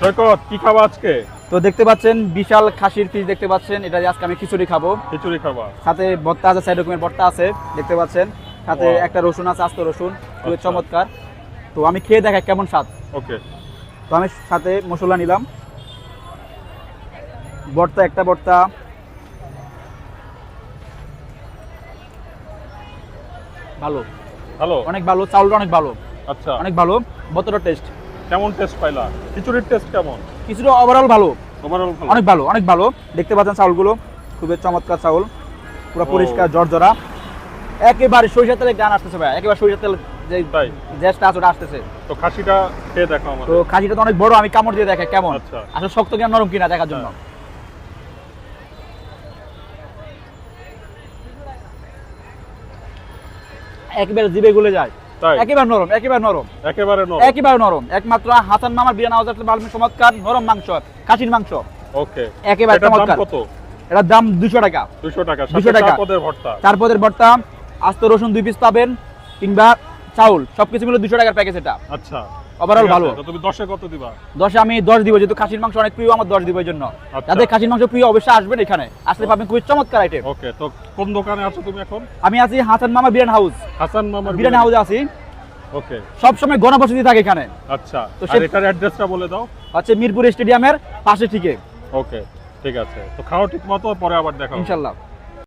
সৈকত কি খাবা আজকে? তো দেখতে পাচ্ছেন বিশাল খাসির পিস দেখতে পাচ্ছেন। এটা আজকে আমি খিচুড়ি খাব। খিচুড়ি খাব। সাথে ভর্তা আছে সাইড রকমের ভর্তা আছে দেখতে পাচ্ছেন। সাথে একটা রসুন আছে আস্ত রসুন। খুবই আচ্ছা। চমৎকার। তো আমি খেয়ে দেখাই কেমন স্বাদ। ওকে। তো আমি সাথে মশলা নিলাম। ভর্তা একটা ভর্তা। ভালো। ভালো? অনেক ভালো চাউলটা অনেক ভালো। আচ্ছা। অনেক ভালো ভর্তাটার টেস্ট কেমন টেস্ট পাইলা? খিচুড়ির টেস্ট কেমন? কিছুটা ওভারঅল ভালো। ওভারঅল ভালো? অনেক ভালো অনেক ভালো। দেখতে পাচ্ছেন চাউলগুলো। খুবই চমৎকার চাউল। পুরো পরিষ্কার জর্জরা। একেবারে সরিষার তেলে গান আসতেছে ভাই। একেবারে সরিষার তেল যে জেসটা আছে ওটা আসতেছে। তো খাসিটা খেয়ে দেখো তো খাসিটা তো অনেক বড় আমি কামড় দিয়ে দেখে কেমন। আচ্ছা। আসলে শক্ত কিনা নরম কিনা দেখার জন্য। হ্যাঁ। একেবারে জিবে গুলে যায়। একেবারে নরম একেবারে নরম। একেবারে নো একেবারে নরম। একমাত্র হাসান মামার বিয়ান আওয়াজ বালমি চমৎকার নরম মাংস খাসির মাংস। ওকে। একেবারে চমৎকার। কত? এটার দাম দুশো টাকা। 200 টাকা 200 টাকা। পদের ভর্তা। চার পদের ভর্তা আস্ত রসুন দুই পিস পাবেন কিংবা চাউল সবকিছু মিলে দুশো টাকার প্যাকেজ এটা। আচ্ছা। ওভারঅল ভালো। তুমি 10 এ কত দিবা? দশে আমি দশ দিব যেহেতু খাসির মাংস অনেক প্রিয় আমার দশ দিব এই জন্য আচ্ছা। যাদের খাসির মাংস প্রিয় অবশ্যই আসবেন এখানে। আসলে পাবেন খুবই চমৎকার আইটেম ওকে তো কোন দোকানে আছো তুমি এখন? আমি আছি হাসান মামা বিরিয়ানি হাউস। হাসান মামার বিরিয়ানি। হাউসে আছি। ওকে সবসময় গণবসতি থাকে এখানে। আচ্ছা তো এটার অ্যাড্রেসটা বলে দাও। আচ্ছা মিরপুর স্টেডিয়ামের পাশে ঠিকে ওকে ঠিক আছে। তো খাও ঠিক মতো পরে আবার দেখা হবে। ইনশাল্লাহ।